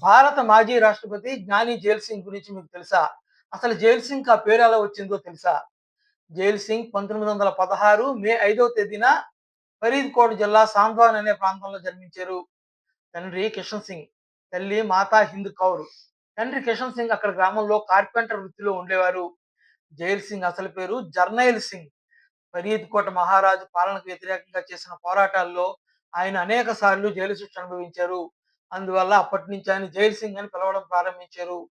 భారత మాజీ రాష్ట్రపతి జ్ఞాని జైల్ సింగ్ గురించి మీకు తెలుసా? అసలు జైల్ సింగ్ ఆ పేరు ఎలా వచ్చిందో తెలుసా? జైల్ సింగ్ పంతొమ్మిది వందల పదహారు మే ఐదవ తేదీన ఫరీద్కోట్ జిల్లా సాంద్వాన్ అనే ప్రాంతంలో జన్మించారు. తండ్రి కిషన్ సింగ్ తల్లి మాతా హింద్ కౌర్. తండ్రి కిషన్ సింగ్ అక్కడ గ్రామంలో కార్పెంటర్ వృత్తిలో ఉండేవారు. జైల్ సింగ్ అసలు పేరు జర్నైల్ సింగ్. ఫరీద్కోట మహారాజు పాలనకు వ్యతిరేకంగా చేసిన పోరాటాల్లో ఆయన అనేక సార్లు జైలు శిక్ష అనుభవించారు. అందువల్ల అప్పటి నుంచి ఆయన జైల్ సింగ్ అని పిలవడం ప్రారంభించారు.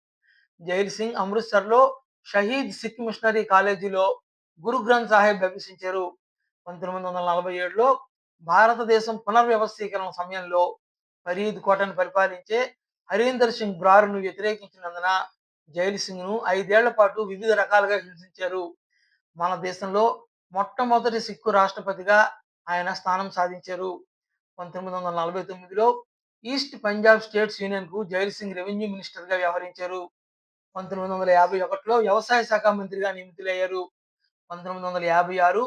జైల్ సింగ్ అమృత్సర్లో షహీద్ సిక్ మిషనరీ కాలేజీలో గురు గ్రంథ్ సాహెబ్ అభ్యసించారు. పంతొమ్మిది వందల నలభై ఏడులో భారతదేశం పునర్వ్యవస్థీకరణ సమయంలో ఫరీద్ కోటను పరిపాలించే హరీందర్ సింగ్ బ్రారును వ్యతిరేకించినందున జైల్ సింగ్ను ఐదేళ్ళ పాటు వివిధ రకాలుగా హింసించారు. మన దేశంలో మొట్టమొదటి సిక్కు రాష్ట్రపతిగా ఆయన స్థానం సాధించారు. పంతొమ్మిది వందల నలభై తొమ్మిదిలో ఈస్ట్ పంజాబ్ స్టేట్స్ యూనియన్కు జైల్ సింగ్ రెవెన్యూ మినిస్టర్గా వ్యవహరించారు. పంతొమ్మిది వందల యాభై ఒకటిలో వ్యవసాయ శాఖ మంత్రిగా నియమితులయ్యారు. పంతొమ్మిది వందల యాభై ఆరు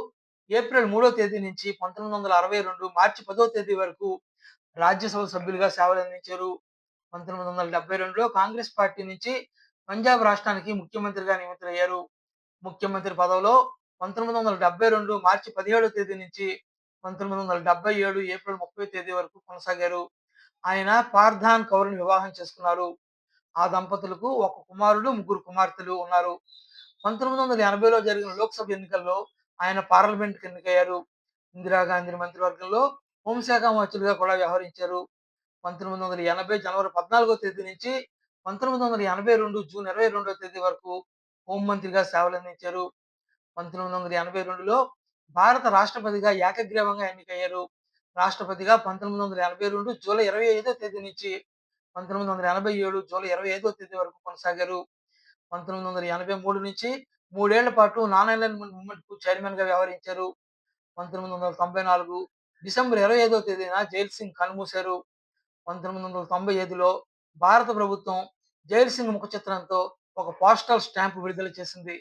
ఏప్రిల్ మూడో తేదీ నుంచి పంతొమ్మిది వందల అరవై రెండు మార్చి పదో తేదీ వరకు రాజ్యసభ సభ్యులుగా సేవలు అందించారు పంతొమ్మిది వందల డెబ్బై రెండులో కాంగ్రెస్ పార్టీ నుంచి పంజాబ్ రాష్ట్రానికి ముఖ్యమంత్రిగా నియమితులయ్యారు. ముఖ్యమంత్రి పదవిలో పంతొమ్మిది వందల డెబ్బై రెండు మార్చి పదిహేడో తేదీ నుంచి పంతొమ్మిది వందల డెబ్బై ఏడు ఏప్రిల్ ముప్పై తేదీ వరకు కొనసాగారు. ఆయన పార్థాన్ కౌర్ని వివాహం చేసుకున్నారు. ఆ దంపతులకు ఒక కుమారుడు ముగ్గురు కుమార్తెలు ఉన్నారు. పంతొమ్మిది వందల ఎనభైలో జరిగిన లోక్సభ ఎన్నికల్లో ఆయన పార్లమెంట్ ఎన్నికయ్యారు. ఇందిరాగాంధీ మంత్రివర్గంలో హోంశాఖ మంత్రులుగా కూడా వ్యవహరించారు. పంతొమ్మిది వందల ఎనభై జనవరి పద్నాలుగో తేదీ నుంచి పంతొమ్మిది వందల ఎనభై రెండు జూన్ ఇరవై రెండో తేదీ వరకు హోంమంత్రిగా సేవలు అందించారు. పంతొమ్మిది వందల ఎనభై రెండులో భారత రాష్ట్రపతిగా ఏకగ్రీవంగా ఎన్నికయ్యారు. రాష్ట్రపతిగా పంతొమ్మిది వందల ఎనభై రెండు జూలై ఇరవై ఐదో తేదీ నుంచి పంతొమ్మిది వందల ఎనభై ఏడు జూలై ఇరవై ఐదో తేదీ వరకు కొనసాగారు. పంతొమ్మిది వందల ఎనభై మూడు నుంచి మూడేళ్ళ పాటు నాన్ ఐలాండ్ మూవ్మెంట్కు చైర్మన్గా వ్యవహరించారు. పంతొమ్మిది వందల తొంభై నాలుగు డిసెంబర్ ఇరవై ఐదో తేదీన జైల్ సింగ్ కనుమూశారు పంతొమ్మిది వందల తొంభై ఐదులో భారత ప్రభుత్వం జైల్ సింగ్ ముఖ చిత్రంతో ఒక పోస్టల్ స్టాంప్ విడుదల చేసింది.